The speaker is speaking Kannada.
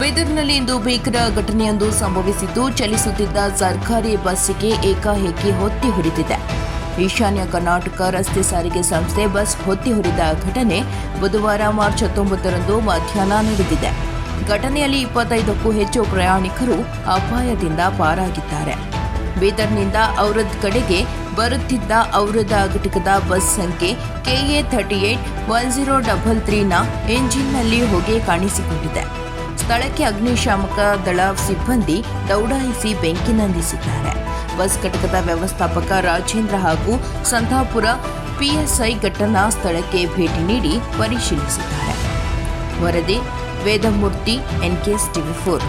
ಬೀದರ್ನಲ್ಲಿ ಇಂದು ಭೀಕರ ಘಟನೆಯೊಂದು ಸಂಭವಿಸಿದ್ದು, ಚಲಿಸುತ್ತಿದ್ದ ಸರ್ಕಾರಿ ಬಸ್ಸಿಗೆ ಏಕಾಏಕಿ ಹೊತ್ತಿ ಹುರಿದಿದೆ ಈಶಾನ್ಯ ಕರ್ನಾಟಕ ರಸ್ತೆ ಸಾರಿಗೆ ಸಂಸ್ಥೆ ಬಸ್ ಹೊತ್ತಿ ಹುರಿದ ಘಟನೆ ಬುಧವಾರ ಮಾರ್ಚ್ ಹತ್ತೊಂಬತ್ತರಂದು ಮಧ್ಯಾಹ್ನ ನಡೆದಿದೆ. ಘಟನೆಯಲ್ಲಿ ಇಪ್ಪತ್ತೈದಕ್ಕೂ ಹೆಚ್ಚು ಪ್ರಯಾಣಿಕರು ಅಪಾಯದಿಂದ ಪಾರಾಗಿದ್ದಾರೆ. ಬೀದರ್ನಿಂದ ಔರದ್ ಕಡೆಗೆ ಬರುತ್ತಿದ್ದ ಔರದ ಘಟಕದ ಬಸ್ ಸಂಖ್ಯೆ KA thirty eight one zero double ತ್ರೀನ ಎಂಜಿನ್ನಲ್ಲಿ ಹೊಗೆ ಕಾಣಿಸಿಕೊಂಡಿದೆ. ಸ್ಥಳಕ್ಕೆ ಅಗ್ನಿಶಾಮಕ ದಳ ಸಿಬ್ಬಂದಿ ದೌಡಾಯಿಸಿ ಬೆಂಕಿ ನಂದಿಸಿದ್ದಾರೆ. ಬಸ್ ಘಟಕದ ವ್ಯವಸ್ಥಾಪಕ ರಾಜೇಂದ್ರ ಹಾಗೂ ಸಂತಾಪುರ ಪಿಎಸ್ಐ ಘಟನಾ ಸ್ಥಳಕ್ಕೆ ಭೇಟಿ ನೀಡಿ ಪರಿಶೀಲಿಸಿದ್ದಾರೆ. ವರದಿ ವೇದಮೂರ್ತಿ ಎನ್ಕೆಎಸ್ ಟಿವಿ ಫೋರ್